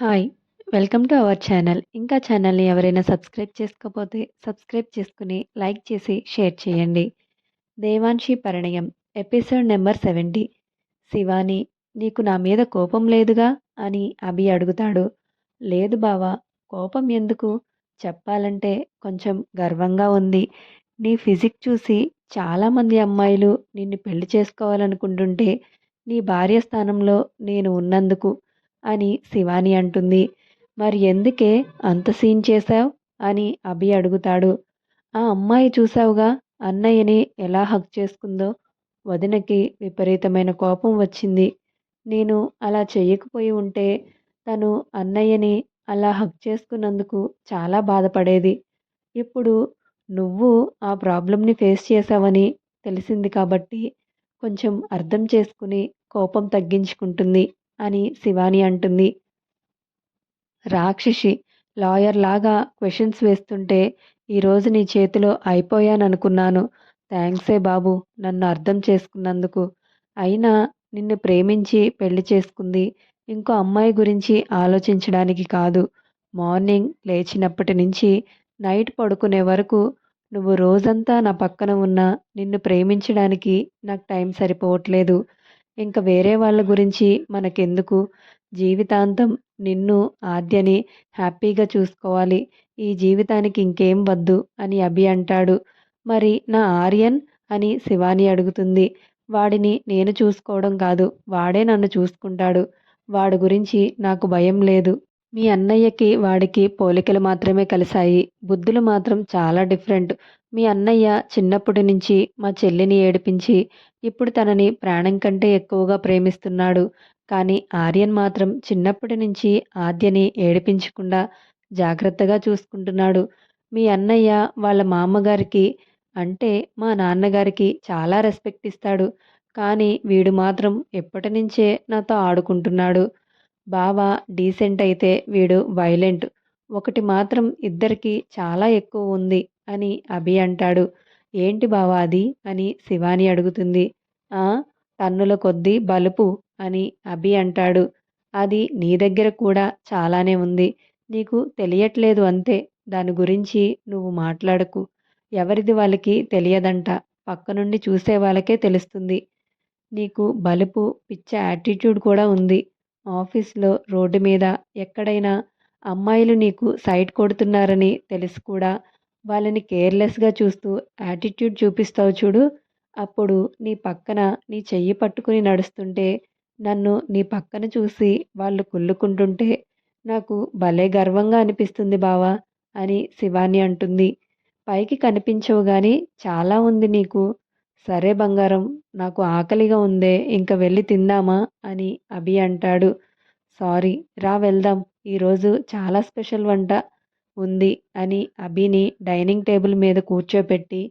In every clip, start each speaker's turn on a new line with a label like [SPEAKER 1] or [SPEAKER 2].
[SPEAKER 1] Hi! Welcome to our channel. ఇంకా ఛానల్‌ని ఎవరైనా సబ్స్క్రైబ్ చేసుకోకపోతే సబ్స్క్రైబ్ చేసుకుని లైక్ చేసి, షేర్ చేయండి. దేవాన్షి పరిణయం' ఎపిసోడ్ నెంబర్ 70 శివాని నీకు నా మీద కోపం లేదుగా? అని అభి అడుగుతాడు. లేదు బావా! కోపం ఎందుకు? చెప్పాలంటే కొంచెం గర్వంగా ఉంది. నీ ఫిజిక్ చూసి చాలామంది అమ్మాయిలు నిన్ను పెళ్ళి చేసుకోవాలనుకుంటుంటే, నీ భార్య స్థానంలో నేను ఉన్నందుకు అని శివాని అంటుంది. మరి ఎందుకే అంత సీన్ చేశావ్? అని అభి అడుగుతాడు. ఆ అమ్మాయి చూశావుగా అన్నయ్యని ఎలా హక్ చేసుకుందో? వదినకి విపరీతమైన కోపం వచ్చింది. నేను అలా చేయకపోయి ఉంటే తను అన్నయ్యని అలా హక్ చేసుకున్నందుకు చాలా బాధపడేది. ఇప్పుడు నువ్వు ఆ ప్రాబ్లంని ఫేస్ చేశావని తెలిసింది కాబట్టి కొంచెం అర్థం చేసుకుని కోపం తగ్గించుకుంటుంది అని శివాని అంటుంది. రాక్షసి లాయర్ లాగా క్వశ్చన్స్ వేస్తుంటే ఈరోజు నీ చేతిలో అయిపోయాననుకున్నాను. థ్యాంక్సే బాబు నన్ను అర్థం చేసుకున్నందుకు. అయినా నిన్ను ప్రేమించి పెళ్ళి చేసుకుంది ఇంకో అమ్మాయి గురించి ఆలోచించడానికి కాదు. మార్నింగ్ లేచినప్పటి నుంచి నైట్ పడుకునే వరకు నువ్వు రోజంతా నా పక్కన ఉన్నా నిన్ను ప్రేమించడానికి నాకు టైం సరిపోవట్లేదు. ఇంక వేరే వాళ్ళ గురించి మనకెందుకు? జీవితాంతం నిన్ను, ఆద్యని హ్యాపీగా చూసుకోవాలి. ఈ జీవితానికి ఇంకేం వద్దు అని అభి అంటాడు. మరి నా ఆర్యన్? అని శివాని అడుగుతుంది. వాడిని నేను చూసుకోవడం కాదు. వాడే నన్ను చూసుకుంటాడు. వాడి గురించి నాకు భయం లేదు. మీ అన్నయ్యకి వాడికి పోలికలు మాత్రమే కలిశాయి. బుద్ధులు మాత్రం చాలా డిఫరెంట్. మీ అన్నయ్య చిన్నప్పటి నుంచి మా చెల్లిని ఏడిపించి ఇప్పుడు తనని ప్రాణం కంటే ఎక్కువగా ప్రేమిస్తున్నాడు. కానీ ఆర్యన్ మాత్రం చిన్నప్పటి నుంచి ఆద్యని ఏడిపించకుండా జాగ్రత్తగా చూసుకుంటున్నాడు. మీ అన్నయ్య వాళ్ళ మామగారికి అంటే మా నాన్నగారికి చాలా రెస్పెక్ట్ ఇస్తాడు. కానీ వీడు మాత్రం ఎప్పటి నుంచే నాతో ఆడుకుంటున్నాడు. బావ డీసెంట్ అయితే వీడు వైలెంట్. ఒకటి మాత్రం ఇద్దరికీ చాలా ఎక్కువ ఉంది అని అభి అంటాడు. ఏంటి బావా అది? అని శివాని అడుగుతుంది. ఆ! టన్నుల కొద్దీ బలుపు అని అభి అంటాడు. అది నీ దగ్గర కూడా చాలానే ఉంది. నీకు తెలియట్లేదు అంతే. దాని గురించి నువ్వు మాట్లాడకు. ఎవరిది వాళ్ళకి తెలియదంట. పక్కనుండి చూసే వాళ్ళకే తెలుస్తుంది. నీకు బలుపు, పిచ్చ యాటిట్యూడ్ కూడా ఉంది. ఆఫీస్లో రోడ్డు మీద ఎక్కడైనా అమ్మాయిలు నీకు సైట్ కొడుతున్నారని తెలిసి కూడా వాళ్ళని కేర్‌లెస్‌గా చూస్తూ యాటిట్యూడ్ చూపిస్తావు చూడు. అప్పుడు నీ పక్కన నీ చెయ్యి పట్టుకుని నడుస్తుంటే నన్ను నీ పక్కన చూసి వాళ్ళు కుళ్ళుకుంటుంటే నాకు భలే గర్వంగా అనిపిస్తుంది బావా! అని శివాని అంటుంది. పైకి కనిపించవు కానీ చాలా ఉంది నీకు. సరే బంగారం నాకు ఆకలిగా ఉందే ఇంక వెళ్ళి తిందామా? అని అభి అంటాడు. సారీ రా వెళ్దాం. ఈరోజు చాలా స్పెషల్ వంట ఉంది అని అభిని డైనింగ్ టేబుల్ మీద కూర్చోపెట్టి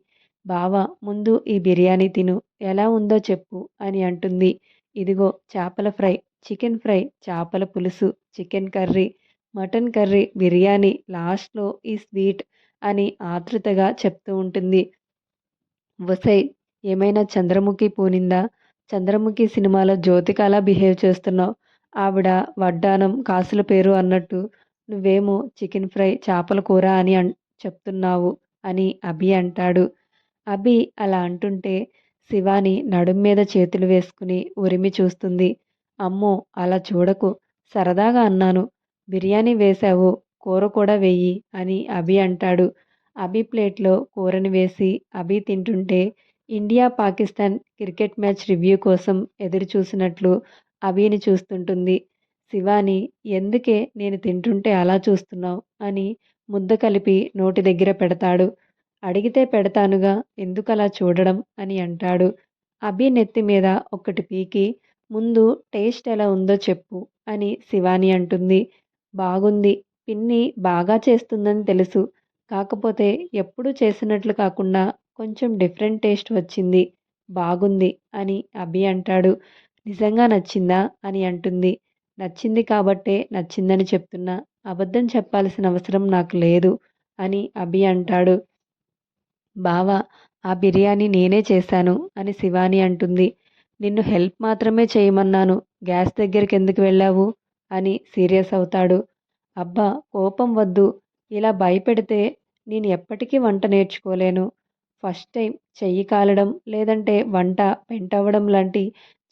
[SPEAKER 1] బావా ముందు ఈ బిర్యానీ తిను. ఎలా ఉందో చెప్పు అని అంటుంది. ఇదిగో చేపల ఫ్రై, చికెన్ ఫ్రై, చేపల పులుసు, chicken curry, mutton curry, biryani, లాస్ట్‌లో ఈ స్వీట్ అని ఆతృతగా చెప్తూ ఉంటుంది. వసై ఏమైనా చంద్రముఖి పూనిందా? చంద్రముఖి సినిమాలో జ్యోతికలా బిహేవ్ చేస్తున్నావు ఆవిడ వడ్డానం, కాసుల పేరు అన్నట్టు నువ్వేమో చికెన్ ఫ్రై, చేపల కూర అని అన్ చెప్తున్నావు అని అభి అంటాడు. అభి అలా అంటుంటే శివాని నడుం మీద చేతులు వేసుకుని ఉరిమి చూస్తుంది. అమ్మో అలా చూడకు. సరదాగా అన్నాను. బిర్యానీ వేశావు. కూర కూడా వెయ్యి అని అభి అంటాడు. అభి ప్లేట్‌లో కూరని వేసి అభి తింటుంటే India, Pakistan cricket match review కోసం ఎదురు చూసినట్లు అభిని చూస్తుంటుంది. శివాని ఎందుకే నేను తింటుంటే అలా చూస్తున్నావు అని ముద్ద కలిపి నోటి దగ్గర పెడతాడు. అడిగితే పెడతానుగా ఎందుకలా చూడడం? అని అంటాడు. అభి నెత్తి మీద ఒకటి పీకి ముందు టేస్ట్ ఎలా ఉందో చెప్పు అని శివాని అంటుంది. బాగుంది. పిన్ని బాగా చేస్తుందని తెలుసు. కాకపోతే ఎప్పుడూ చేసినట్లు కాకుండా కొంచెం డిఫరెంట్ టేస్ట్ వచ్చింది. బాగుంది అని అభి అంటాడు. నిజంగా నచ్చిందా? అని అంటుంది. నచ్చింది కాబట్టే నచ్చిందని చెప్తున్నా. అబద్ధం చెప్పాల్సిన అవసరం నాకు లేదు అని అభి అంటాడు. బావా ఆ బిర్యానీ నేనే చేశాను అని శివాని అంటుంది. నిన్ను హెల్ప్ మాత్రమే చేయమన్నాను. గ్యాస్ దగ్గరికి ఎందుకు వెళ్ళావు? అని సీరియస్ అవుతాడు అబ్బా కోపం వద్దు ఇలా భయపెడితే నేను ఎప్పటికీ వంట నేర్చుకోలేను ఫస్ట్ టైం చెయ్యి కాలడం లేదంటే వంట పెంటవ్వడం లాంటి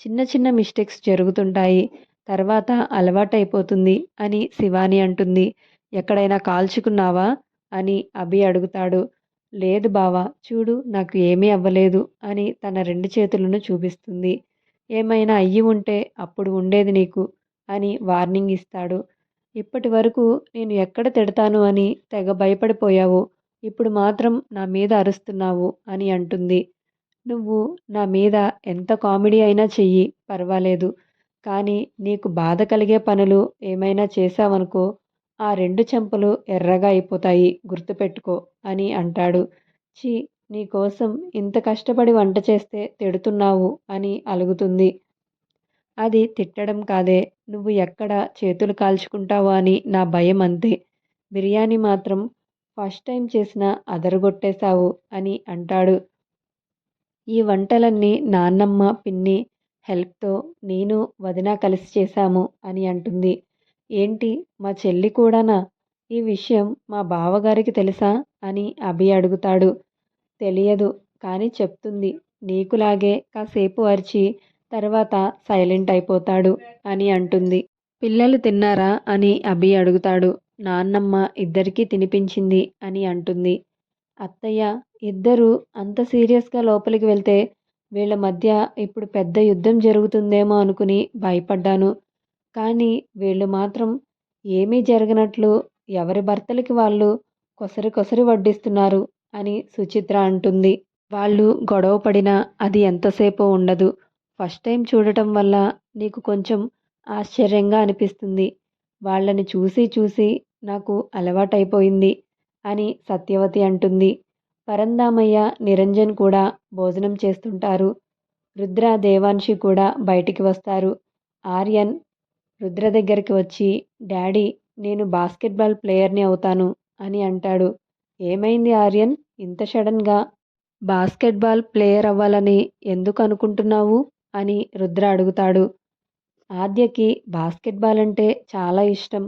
[SPEAKER 1] చిన్న చిన్న మిస్టేక్స్ జరుగుతుంటాయి. తర్వాత అలవాటైపోతుంది అని శివాని అంటుంది. ఎక్కడైనా కాల్చుకున్నావా? అని అభి అడుగుతాడు. లేదు బావా చూడు నాకు ఏమీ అవ్వలేదు అని తన రెండు చేతులను చూపిస్తుంది. ఏమైనా అయ్యి ఉంటే అప్పుడు ఉండేది నీకు అని వార్నింగ్ ఇస్తాడు. ఇప్పటి వరకు నేను ఎక్కడ తిడతాను అని తెగ భయపడిపోయావు. ఇప్పుడు మాత్రం నా మీద అరుస్తున్నావు అని అంటుంది. నువ్వు నా మీద ఎంత కామెడీ అయినా చెయ్యి పర్వాలేదు. కానీ నీకు బాధ కలిగే పనులు ఏమైనా చేశావనుకో ఆ రెండు చెంపలు ఎర్రగా అయిపోతాయి గుర్తుపెట్టుకో అని అంటాడు. ఛీ నీకోసం ఇంత కష్టపడి వంట చేస్తే తిడుతున్నావు అని అలుగుతుంది. అది తిట్టడం కాదే నువ్వు ఎక్కడ చేతులు కాల్చుకుంటావా అని నా భయం అంతే. బిర్యానీ మాత్రం ఫస్ట్ టైం చేసిన అదరగొట్టేశావు అని అంటాడు. ఈ వంటలన్నీ నాన్నమ్మ పిన్ని హెల్ప్తో నేను వదిన కలిసి చేశాము అని అంటుంది. ఏంటి మా చెల్లి కూడానా? ఈ విషయం మా బావగారికి తెలుసా? అని అభి అడుగుతాడు. తెలియదు కానీ చెప్తుంది. నీకులాగే కాసేపు అరిచి తర్వాత సైలెంట్ అయిపోతాడు అని అంటుంది. పిల్లలు తిన్నారా? అని అభి అడుగుతాడు. నాన్నమ్మ ఇద్దరికీ తినిపించింది అని అంటుంది. అత్తయ్య ఇద్దరు అంత సీరియస్గా లోపలికి వెళ్తే వీళ్ళ మధ్య ఇప్పుడు పెద్ద యుద్ధం జరుగుతుందేమో అనుకుని భయపడ్డాను. కానీ వీళ్ళు మాత్రం ఏమీ జరగనట్లు ఎవరి భర్తలకి వాళ్ళు కొసరి కొసరి వడ్డిస్తున్నారు అని సుచిత్ర అంటుంది. వాళ్ళు గొడవ పడినా అది ఎంతసేపు ఉండదు. ఫస్ట్ టైం చూడటం వల్ల నీకు కొంచెం ఆశ్చర్యంగా అనిపిస్తుంది. వాళ్ళని చూసి చూసి నాకు అలవాటైపోయింది అని సత్యవతి అంటుంది. పరందామయ్య నిరంజన్ కూడా భోజనం చేస్తుంటారు. రుద్ర దేవాన్షి కూడా బయటికి వస్తారు. ఆర్యన్ రుద్ర దగ్గరికి వచ్చి డాడీ నేను బాస్కెట్బాల్ ప్లేయర్ని అవుతాను అని అంటాడు. ఏమైంది ఆర్యన్? ఇంత సడన్గా బాస్కెట్బాల్ ప్లేయర్ అవ్వాలని ఎందుకు అనుకుంటున్నావు? అని రుద్ర అడుగుతాడు. ఆద్యకి బాస్కెట్బాల్ అంటే చాలా ఇష్టం.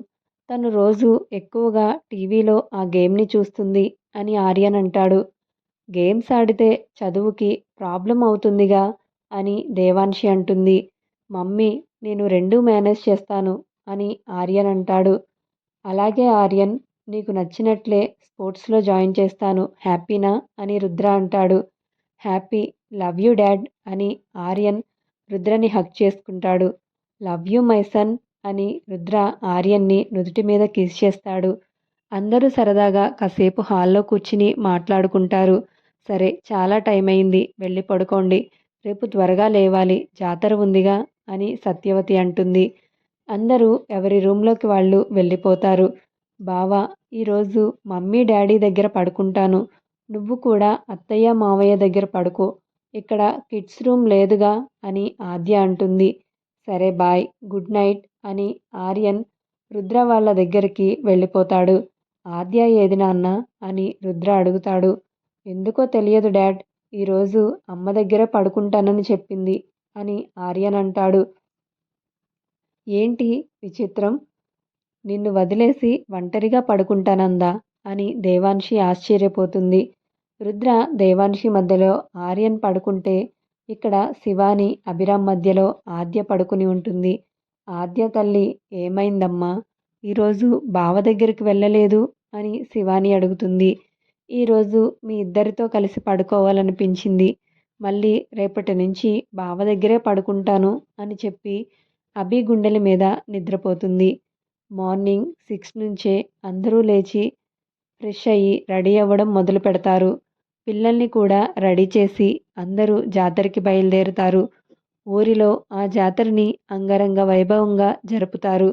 [SPEAKER 1] తను రోజు ఎక్కువగా టీవీలో ఆ గేమ్ని చూస్తుంది అని ఆర్యన్ అంటాడు. గేమ్స్ ఆడితే చదువుకి ప్రాబ్లం అవుతుందిగా అని దేవాన్షి అంటుంది. మమ్మీ నేను రెండూ మేనేజ్ చేస్తాను అని ఆర్యన్ అంటాడు. అలాగే ఆర్యన్ నీకు నచ్చినట్లే స్పోర్ట్స్లో జాయిన్ చేస్తాను హ్యాపీనా అని రుద్ర అంటాడు. హ్యాపీ లవ్ యూ డాడ్ అని ఆర్యన్ రుద్రని హక్ చేసుకుంటాడు. లవ్ యూ మై సన్ అని రుద్ర ఆర్యన్ని నుదుటి మీద కిస్ చేస్తాడు. అందరూ సరదాగా కాసేపు హాల్లో కూర్చుని మాట్లాడుకుంటారు. సరే చాలా టైం అయింది వెళ్ళి పడుకోండి. రేపు త్వరగా లేవాలి జాతర ఉందిగా అని సత్యవతి అంటుంది. అందరూ ఎవరి రూమ్లోకి వాళ్ళు వెళ్ళిపోతారు. బావా ఈరోజు మమ్మీ డాడీ దగ్గర పడుకుంటాను. నువ్వు కూడా అత్తయ్య మావయ్య దగ్గర పడుకో. ఇక్కడ కిడ్స్ రూమ్ లేదుగా అని ఆద్య అంటుంది. సరే బాయ్ గుడ్ నైట్. అని ఆర్యన్ రుద్ర వాళ్ళ దగ్గరికి వెళ్ళిపోతాడు. ఆద్య ఏది నాన్న అని రుద్ర అడుగుతాడు. ఎందుకో తెలియదు డాడ్. ఈరోజు అమ్మ దగ్గర పడుకుంటానని చెప్పింది అని ఆర్యన్ అంటాడు. ఏంటి విచిత్రం? నిన్ను వదిలేసి ఒంటరిగా పడుకుంటానందా? అని దేవాన్షి ఆశ్చర్యపోతుంది. రుద్ర దేవాన్షి మధ్యలో ఆర్యన్ పడుకుంటే ఇక్కడ శివాని అభిరామ్ మధ్యలో ఆద్య పడుకుని ఉంటుంది. ఆద్య తల్లి ఏమైందమ్మా? ఈరోజు బావ దగ్గరికి వెళ్ళలేదు అని శివాని అడుగుతుంది. ఈరోజు మీ ఇద్దరితో కలిసి పడుకోవాలనిపించింది. మళ్ళీ రేపటి నుంచి బావ దగ్గరే పడుకుంటాను అని చెప్పి అభి గుండెల మీద నిద్రపోతుంది. మార్నింగ్ సిక్స్ నుంచే అందరూ లేచి ఫ్రెష్ అయ్యి రెడీ అవ్వడం మొదలు పెడతారు పిల్లల్ని కూడా రెడీ చేసి అందరూ జాతరకి బయలుదేరుతారు. ఊరిలో ఆ జాతరని అంగరంగ వైభవంగా జరుపుతారు.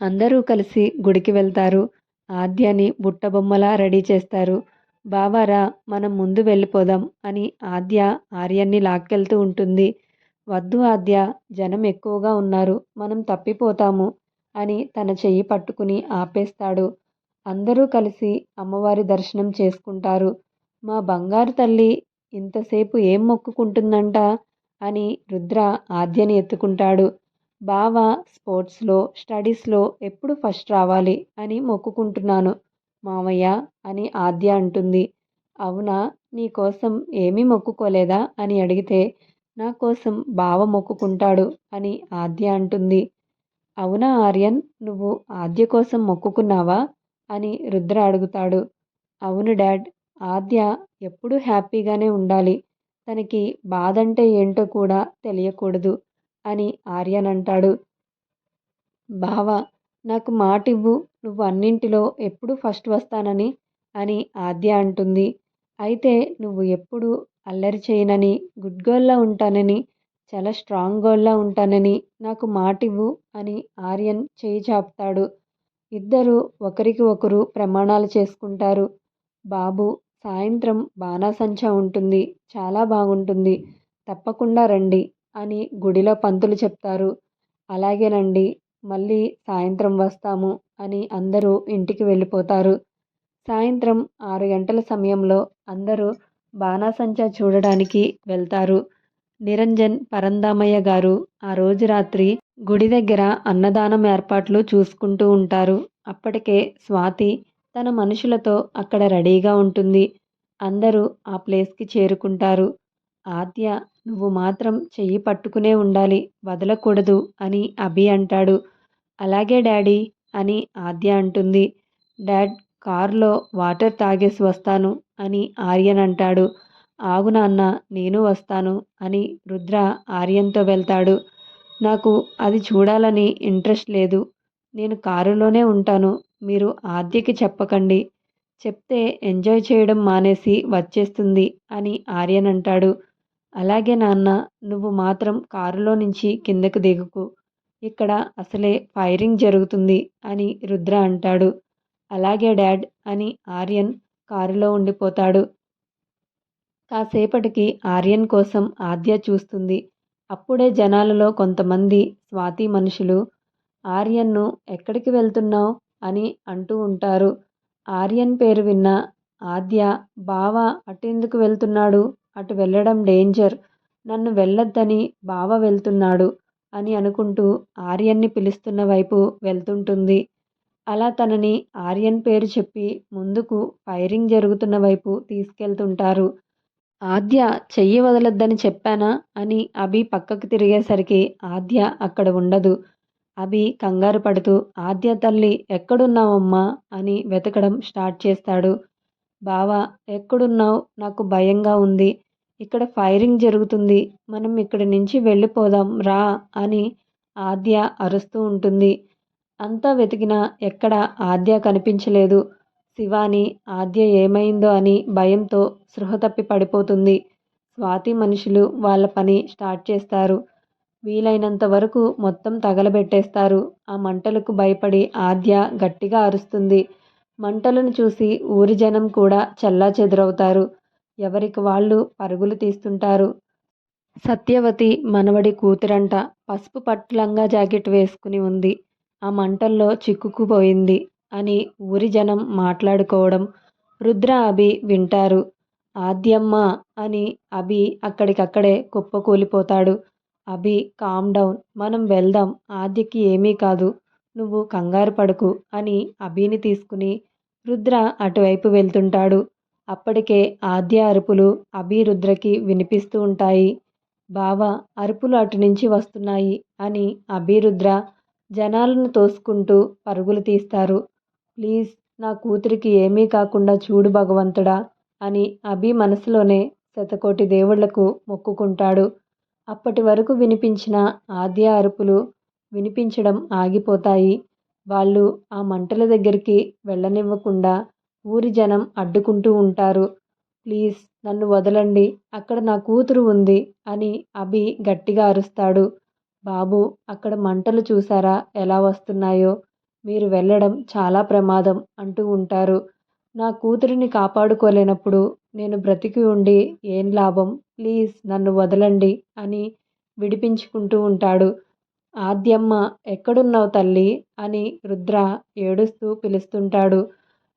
[SPEAKER 1] అందరూ కలిసి గుడికి వెళ్తారు. ఆద్యని బుట్టబొమ్మలా రెడీ చేస్తారు. బావారా మనం ముందు వెళ్ళిపోదాం అని ఆద్య ఆర్యాన్ని లాక్కెళ్తూ ఉంటుంది. వద్దు ఆద్య జనం ఎక్కువగా ఉన్నారు మనం తప్పిపోతాము అని తన చెయ్యి పట్టుకుని ఆపేస్తాడు. అందరూ కలిసి అమ్మవారి దర్శనం చేసుకుంటారు. మా బంగారు తల్లి ఇంతసేపు ఏం మొక్కుకుంటుందంట? అని రుద్ర ఆద్యని ఎత్తుకుంటాడు. బావ స్పోర్ట్స్లో స్టడీస్లో ఎప్పుడు ఫస్ట్ రావాలి అని మొక్కుకుంటున్నాను. మావయ్య అని ఆద్య అంటుంది. అవునా నీ కోసం ఏమీ మొక్కుకోలేదా అని అడిగితే నా కోసం బావ మొక్కుకుంటాడు అని ఆద్య అంటుంది. అవునా ఆర్యన్ నువ్వు ఆద్య కోసం మొక్కుకున్నావా అని రుద్ర అడుగుతాడు. అవును డాడ్ ఆద్య ఎప్పుడూ హ్యాపీగానే ఉండాలి. తనకి బాధ అంటే ఏంటో కూడా తెలియకూడదు అని ఆర్యన్ అంటాడు బావ నాకు మాటివ్వు నువ్వు అన్నింటిలో ఎప్పుడు ఫస్ట్ వస్తానని అని ఆద్య అంటుంది. అయితే నువ్వు ఎప్పుడు అల్లరి చేయనని గుడ్ గర్ల్లా ఉంటానని చాలా స్ట్రాంగ్ గర్ల్లా ఉంటానని నాకు మాటివ్వు అని ఆర్యన్ చేయి చాపుతాడు. ఇద్దరు ఒకరికి ఒకరు ప్రమాణాలు చేసుకుంటారు. బాబు సాయంత్రం బాణాసంచా ఉంటుంది. చాలా బాగుంటుంది. తప్పకుండా రండి అని గుడిలో పంతులు చెప్తారు. అలాగేనండి. మళ్ళీ సాయంత్రం వస్తాము అని అందరూ ఇంటికి వెళ్ళిపోతారు. సాయంత్రం ఆరు గంటల సమయంలో అందరూ బాణాసంచా చూడడానికి వెళ్తారు. నిరంజన్ పరందామయ్య గారు ఆ రోజు రాత్రి గుడి దగ్గర అన్నదానం ఏర్పాట్లు చూసుకుంటూ ఉంటారు. అప్పటికే స్వాతి తన మనుషులతో అక్కడ రెడీగా ఉంటుంది. అందరూ ఆ ప్లేస్కి చేరుకుంటారు. ఆద్య నువ్వు మాత్రం చెయ్యి పట్టుకునే ఉండాలి వదలకూడదు అని అభి అంటాడు. అలాగే డాడీ అని ఆద్య అంటుంది. డాడ్ కారులో వాటర్ తాగేసి వస్తాను అని ఆర్యన్ అంటాడు. ఆగు నాన్న నేను వస్తాను అని రుద్ర ఆర్యన్తో వెళ్తాడు. నాకు అది చూడాలని ఇంట్రెస్ట్ లేదు. నేను కారులోనే ఉంటాను మీరు ఆద్యకి చెప్పకండి. చెప్తే ఎంజాయ్ చేయడం మానేసి వచ్చేస్తుంది అని ఆర్యన్ అంటాడు. అలాగే నాన్న నువ్వు మాత్రం కారులో నుంచి కిందకు దిగుకు. ఇక్కడ అసలే ఫైరింగ్ జరుగుతుంది అని రుద్ర అంటాడు. అలాగే డాడ్ అని ఆర్యన్ కారులో ఉండిపోతాడు. కాసేపటికి ఆర్యన్ కోసం ఆద్య చూస్తుంది. అప్పుడే జనాలలో కొంతమంది స్వాతి మనుషులు ఆర్యన్ను ఎక్కడికి వెళ్తున్నావు? అని అంటూ ఉంటారు. ఆర్యన్ పేరు విన్న ఆద్య బావ అటెందుకు వెళ్తున్నాడు? అటు వెళ్ళడం డేంజర్. నన్ను వెళ్ళొద్దని బావ వెళ్తున్నాడు అని అనుకుంటూ ఆర్యన్ని పిలుస్తున్న వైపు వెళ్తుంటుంది. అలా తనని ఆర్యన్ పేరు చెప్పి ముందుకు ఫైరింగ్ జరుగుతున్న వైపు తీసుకెళ్తుంటారు. ఆద్య చెయ్యి వదలొద్దని చెప్పానా? అని అభి పక్కకు తిరిగేసరికి ఆద్య అక్కడ ఉండదు. అభి కంగారు పడుతూ ఆద్య తల్లి ఎక్కడున్నావమ్మా? అని వెతకడం స్టార్ట్ చేస్తాడు. బావా ఎక్కడున్నావు? నాకు భయంగా ఉంది. ఇక్కడ ఫైరింగ్ జరుగుతుంది. మనం ఇక్కడి నుంచి వెళ్ళిపోదాం రా అని ఆద్య అరుస్తూ ఉంటుంది. అంతా వెతికినా ఎక్కడ ఆద్య కనిపించలేదు. శివాని ఆద్య ఏమైందో అని భయంతో సృహ తప్పి పడిపోతుంది. స్వాతి మనుషులు వాళ్ళ పని స్టార్ట్ చేస్తారు. వీలైనంత వరకు మొత్తం తగలబెట్టేస్తారు. ఆ మంటలకు భయపడి ఆద్య గట్టిగా అరుస్తుంది. మంటలను చూసి ఊరి జనం కూడా చల్లా చెదురవుతారు ఎవరికి వాళ్ళు పరుగులు తీస్తుంటారు. సత్యవతి మనవడి కూతురంట. పసుపు పట్టులంగా జాకెట్ వేసుకుని ఉంది. ఆ మంటల్లో చిక్కుకుపోయింది అని ఊరి జనం మాట్లాడుకోవడం రుద్ర అభి వింటారు. ఆద్యమ్మ అని అభి అక్కడికక్కడే కుప్పకూలిపోతాడు. అభి కామ్ డౌన్ మనం వెళ్దాం. ఆద్యకి ఏమీ కాదు. నువ్వు కంగారు పడుకు అని అభిని తీసుకుని రుద్ర అటువైపు వెళ్తుంటాడు. అప్పటికే ఆద్య అరుపులు అభి రుద్రకి వినిపిస్తూ ఉంటాయి. బావ అరుపులు అటు నుంచి వస్తున్నాయి అని అభి రుద్ర జనాలను తోసుకుంటూ పరుగులు తీస్తారు. ప్లీజ్ నా కూతురికి ఏమీ కాకుండా చూడు భగవంతుడా అని అభి మనసులోనే శతకోటి దేవుళ్ళకు మొక్కుకుంటాడు. అప్పటి వరకు వినిపించిన ఆద్య అరుపులు వినిపించడం ఆగిపోతాయి. వాళ్ళు ఆ మంటల దగ్గరికి వెళ్ళనివ్వకుండా ఊరి జనం అడ్డుకుంటూ ఉంటారు. ప్లీజ్ నన్ను వదలండి. అక్కడ నా కూతురు ఉంది అని అభి గట్టిగా అరుస్తాడు. బాబు అక్కడ మంటలు చూసారా? ఎలా వస్తున్నాయో? మీరు వెళ్ళడం చాలా ప్రమాదం అంటూ ఉంటారు. నా కూతురిని కాపాడుకోలేనప్పుడు నేను బ్రతికి ఉండి ఏం లాభం? ప్లీజ్ నన్ను వదలండి అని విడిపించుకుంటూ ఉంటాడు. ఆద్యమ్మ ఎక్కడున్నావు తల్లి? అని రుద్ర ఏడుస్తూ పిలుస్తుంటాడు.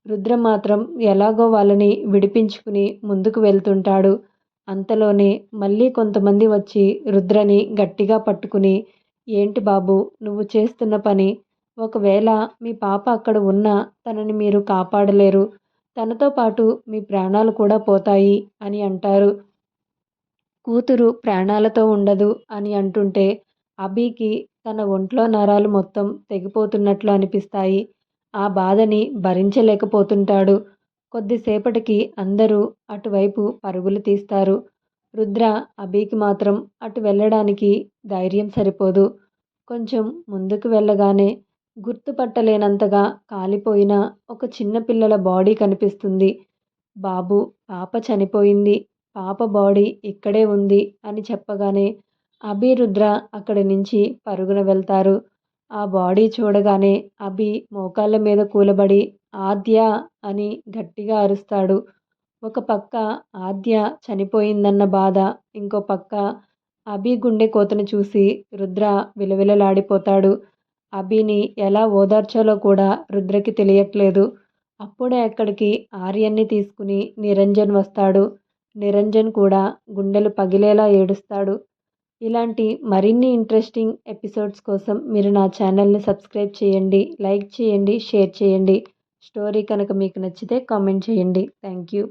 [SPEAKER 1] రుద్ర మాత్రం ఎలాగో వాళ్ళని విడిపించుకుని ముందుకు వెళ్తుంటాడు. అంతలోనే మళ్ళీ కొంతమంది వచ్చి రుద్రని గట్టిగా పట్టుకుని ఏంటి బాబు నువ్వు చేస్తున్న పని? ఒకవేళ మీ పాప అక్కడ ఉన్నా తనని మీరు కాపాడలేరు. తనతో పాటు మీ ప్రాణాలు కూడా పోతాయి అని అంటారు. కూతురు ప్రాణాలతో ఉండదు అని అంటుంటే అభికి తన ఒంట్లో నరాలు మొత్తం తెగిపోతున్నట్లు అనిపిస్తాయి. ఆ బాధని భరించలేకపోతుంటాడు. కొద్దిసేపటికి అందరూ అటువైపు పరుగులు తీస్తారు. రుద్ర అభికి మాత్రం అటు వెళ్ళడానికి ధైర్యం సరిపోదు. కొంచెం ముందుకు వెళ్ళగానే గుర్తుపట్టలేనంతగా కాలిపోయిన ఒక చిన్న పిల్లల బాడీ కనిపిస్తుంది. బాబు పాప చనిపోయింది. పాప బాడీ ఇక్కడే ఉంది అని చెప్పగానే అభి రుద్ర అక్కడి నుంచి పరుగున వెళ్తారు. ఆ బాడీ చూడగానే అభి మోకాళ్ళ మీద కూలబడి ఆద్య అని గట్టిగా అరుస్తాడు. ఒక పక్క ఆద్య చనిపోయిందన్న బాధ ఇంకో పక్క అభి గుండె కోతను చూసి రుద్ర విలవిలలాడిపోతాడు. అభిని ఎలా ఓదార్చాలో కూడా రుద్రకి తెలియట్లేదు. అప్పుడే అక్కడికి ఆర్యన్ని తీసుకుని నిరంజన్ వస్తాడు. నిరంజన్ కూడా గుండెలు పగిలేలా ఏడుస్తాడు. ఇలాంటి మరిన్ని ఇంట్రెస్టింగ్ ఎపిసోడ్స్ కోసం మీరు నా ఛానల్ని సబ్స్క్రైబ్ చేయండి లైక్ చేయండి షేర్ చేయండి. స్టోరీ కనుక మీకు నచ్చితే కామెంట్ చేయండి. Thank you.